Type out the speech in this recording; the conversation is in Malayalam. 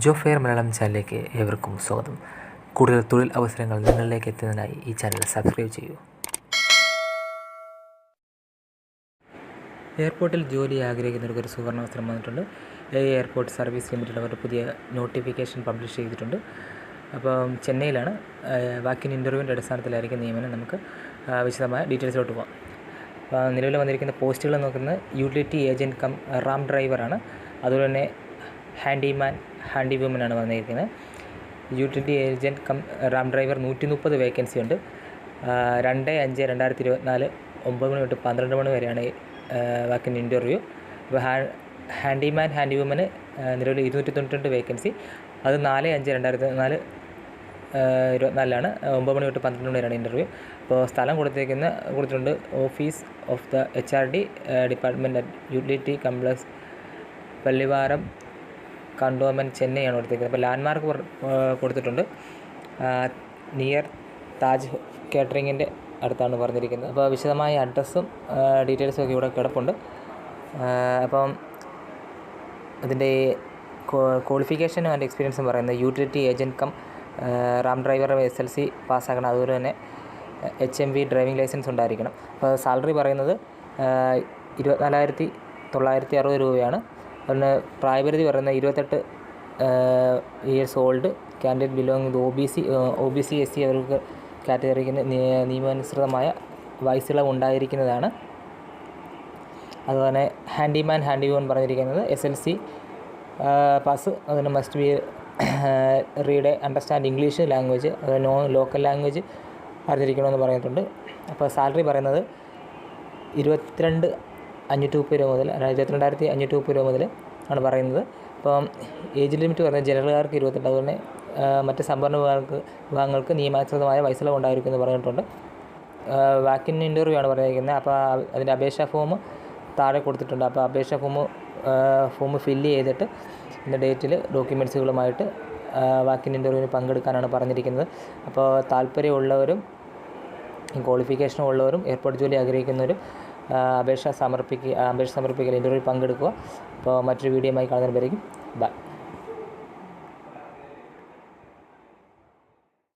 ജോ ഫെയർ മലയാളം ചാനലിലേക്ക് ഏവർക്കും സ്വാഗതം. കൂടുതൽ തൊഴിൽ അവസരങ്ങൾ നിങ്ങളിലേക്ക് എത്തുന്നതിനായി ഈ ചാനൽ സബ്സ്ക്രൈബ് ചെയ്യൂ. എയർപോർട്ടിൽ ജോലി ആഗ്രഹിക്കുന്നവർക്ക് ഒരു സുവർണാവസരം വന്നിട്ടുണ്ട്. എ എയർപോർട്ട് സർവീസ് ലിമിറ്റഡ് അവർ പുതിയ നോട്ടിഫിക്കേഷൻ പബ്ലിഷ് ചെയ്തിട്ടുണ്ട്. അപ്പം ചെന്നൈയിലാണ്. വാക്കിൻ ഇന്റർവ്യൂവിന്റെ അടിസ്ഥാനത്തിലായിരിക്കും നിയമനം. നമുക്ക് വിശദമായ ഡീറ്റെയിൽസിലോട്ട് പോകാം അപ്പോൾ നിലവിൽ വന്നിരിക്കുന്ന പോസ്റ്റുകൾ നോക്കുന്നത് യൂട്ടിലിറ്റി ഏജന്റ് കം റാം ഡ്രൈവറാണ്. അതുപോലെ തന്നെ ഹാൻഡിമാൻ ഹാൻഡി വുമനാണ് വന്നിരിക്കുന്നത്. Utility agent cum ramp driver നൂറ്റി മുപ്പത് വേക്കൻസി ഉണ്ട് രണ്ട് അഞ്ച് രണ്ടായിരത്തി ഇരുപത്തിനാല് ഒമ്പത് മണി തൊട്ട് പന്ത്രണ്ട് മണി വരെയാണ് വാക്കിന്റെ ഇന്റർവ്യൂ അപ്പോൾ ഹാ ഹാൻഡിമാൻ ഹാൻഡി വുമന് നിലവിൽ ഇരുന്നൂറ്റി തൊണ്ണൂറ്റി വേക്കൻസി അത് നാല് അഞ്ച് രണ്ടായിരത്തി നാല് ഇരുപത്തിനാലിലാണ്. ഒമ്പത് മണി തൊട്ട് പന്ത്രണ്ട് മണി വരെയാണ് ഇന്റർവ്യൂ അപ്പോൾ സ്ഥലം കൊടുത്തേക്കുന്ന കൊടുത്തിട്ടുണ്ട് office of the H R D department at utility complex Pallavaram cantonment ചെന്നൈയാണ് കൊടുത്തിരിക്കുന്നത് അപ്പോൾ ലാൻഡ്മാർക്ക് കൊടുത്തിട്ടുണ്ട്. നിയർ താജ് കാറ്ററിങ്ങിന്റെ അടുത്താണ് പറഞ്ഞിരിക്കുന്നത്. അപ്പോൾ വിശദമായ അഡ്രസ്സും ഡീറ്റെയിൽസും ഒക്കെ ഇവിടെ കിടപ്പുണ്ട്. അപ്പം അതിന്റെ ക്വാളിഫിക്കേഷനും ആൻഡ് എക്സ്പീരിയൻസും പറയുന്നത് utility agent cum ramp driver S L C പാസ്സാക്കണം അതുപോലെ തന്നെ H M V driving licence ഉണ്ടായിരിക്കണം. അപ്പോൾ സാലറി പറയുന്നത് ഇരുപത്തിനാലായിരത്തി തൊള്ളായിരത്തി അറുപത് രൂപയാണ്. അതുപോലെ പ്രായപരിധി പറയുന്നത് ഇരുപത്തെട്ട് years old candidate belong O B C O B C S C അവർക്ക് കാറ്റഗറിക്ക് നിയ- നിയമാനുസൃതമായ വയസ്സിളവ് ഉണ്ടായിരിക്കുന്നതാണ്. അതുപോലെ ഹാൻഡിമാൻ ഹാൻഡി വോൺ പറഞ്ഞിരിക്കുന്നത് എസ് എൽ സി പാസ് അതിന് must be read understand English language അത് നോ ലോക്കൽ ലാംഗ്വേജ് അറിഞ്ഞിരിക്കണമെന്ന് പറഞ്ഞിട്ടുണ്ട്. അപ്പോൾ സാലറി പറയുന്നത് ഇരുപത്തിരണ്ട് അഞ്ഞൂറ്റി മുപ്പത് രൂപ മുതൽ ഇരുപത്തിരണ്ടായിരത്തി അഞ്ഞൂറ്റി മുപ്പത് രൂപ മുതൽ ആണ് പറയുന്നത്. അപ്പം ഏജ് ലിമിറ്റ് പറഞ്ഞാൽ ജനറലുകാർക്ക് ഇരുപത്തെട്ട് അതുപോലെ മറ്റ് സംവരണ വിഭാഗങ്ങൾക്ക് വിഭാഗങ്ങൾക്ക് നിയമാനുസൃതമായ വയസ്സിളവ് ഉണ്ടായിരിക്കും എന്ന് പറഞ്ഞിട്ടുണ്ട്. വാക്കിൻ ഇന്റർവ്യൂ ആണ് പറഞ്ഞിരിക്കുന്നത്. അപ്പോൾ അതിന്റെ അപേക്ഷാ ഫോം താഴെ കൊടുത്തിട്ടുണ്ട്. അപ്പോൾ അപേക്ഷാ ഫോം ഫോം ഫില്ല് ചെയ്തിട്ട് ഇന്ന ഡേറ്റിൽ ഡോക്യുമെന്റ്സുകളുമായിട്ട് വാക്കിൻ ഇന്റർവ്യൂവിന് പങ്കെടുക്കാനാണ് പറഞ്ഞിരിക്കുന്നത്. അപ്പോൾ താല്പര്യമുള്ളവരും ക്വാളിഫിക്കേഷൻ ഉള്ളവരും എയർപോർട്ട് ജോലി ആഗ്രഹിക്കുന്നവരും അപേക്ഷ സമർപ്പിക്കുക അപേക്ഷ സമർപ്പിക്കൽ ഇന്റർവ്യൂ പങ്കെടുക്കുക. അപ്പോൾ മറ്റൊരു വീഡിയോയുമായി കാണുന്നവരേക്കും ബൈ